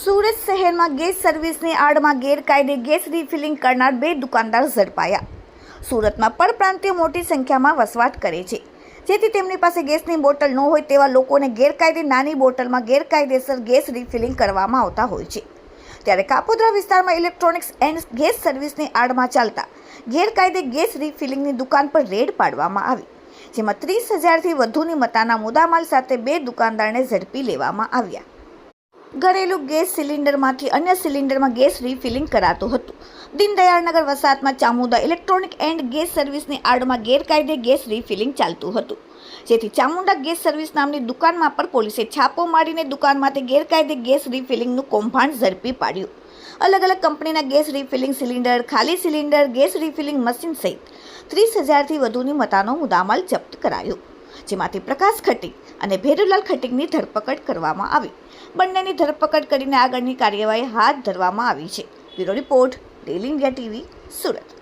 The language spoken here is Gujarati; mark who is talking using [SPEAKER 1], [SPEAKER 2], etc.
[SPEAKER 1] સુરત શહેરમાં ગેસ સર્વિસની આડમાં ગેરકાયદે ગેસ રિફિલિંગ કરનાર બે દુકાનદાર ઝડપાયા. સુરતમાં પરપ્રાંતિયો મોટી સંખ્યામાં વસવાટ કરે છે. જેથી તેમની પાસે ગેસની બોટલ ન હોય તેવા લોકોને ગેરકાયદે નાની બોટલમાં ગેરકાયદેસર ગેસ રિફિલિંગ કરવામાં આવતા હોય છે. ત્યારે કાપોદ્રા વિસ્તારમાં ઇલેક્ટ્રોનિક્સ એન્ડ ગેસ સર્વિસની આડમાં ચાલતા ગેરકાયદે ગેસ રિફિલિંગની દુકાન પર રેડ પાડવામાં આવી. જેમાં ત્રીસ હજારથી વધુની મતાના મુદ્દામાલ સાથે બે દુકાનદારને ઝડપી લેવામાં આવ્યા. ઘરેલું ગેસ સિલિન્ડરમાંથી અન્ય સિલિન્ડરમાં ગેસ રિફિલિંગ કરાતું હતું. દીનદયાળનગર વસાહતમાં ચામુંડા ઇલેક્ટ્રોનિક એન્ડ ગેસ સર્વિસની આડમાં ગેરકાયદે ગેસ રિફિલિંગ ચાલતું હતું. જેથી ચામુંડા ગેસ સર્વિસ નામની દુકાનમાં પર પોલીસે છાપો મારીને દુકાનમાંથી ગેરકાયદે ગેસ રિફિલિંગનું કૌભાંડ ઝડપી પાડ્યું. અલગ અલગ કંપનીના ગેસ રિફિલિંગ સિલિન્ડર, ખાલી સિલિન્ડર, ગેસ રિફિલિંગ મશીન સહિત ત્રીસ હજારથી વધુની મતાનો મુદ્દામાલ જપ્ત કરાયો. જેમાંથી પ્રકાશ ખટીક અને ભેરુલાલ ખટીકની ધરપકડ કરવામાં આવી. બંનેની ધરપકડ કરીને આગળની કાર્યવાહી હાથ ધરવામાં આવી છે. Bureau report, daily India TV, Surat.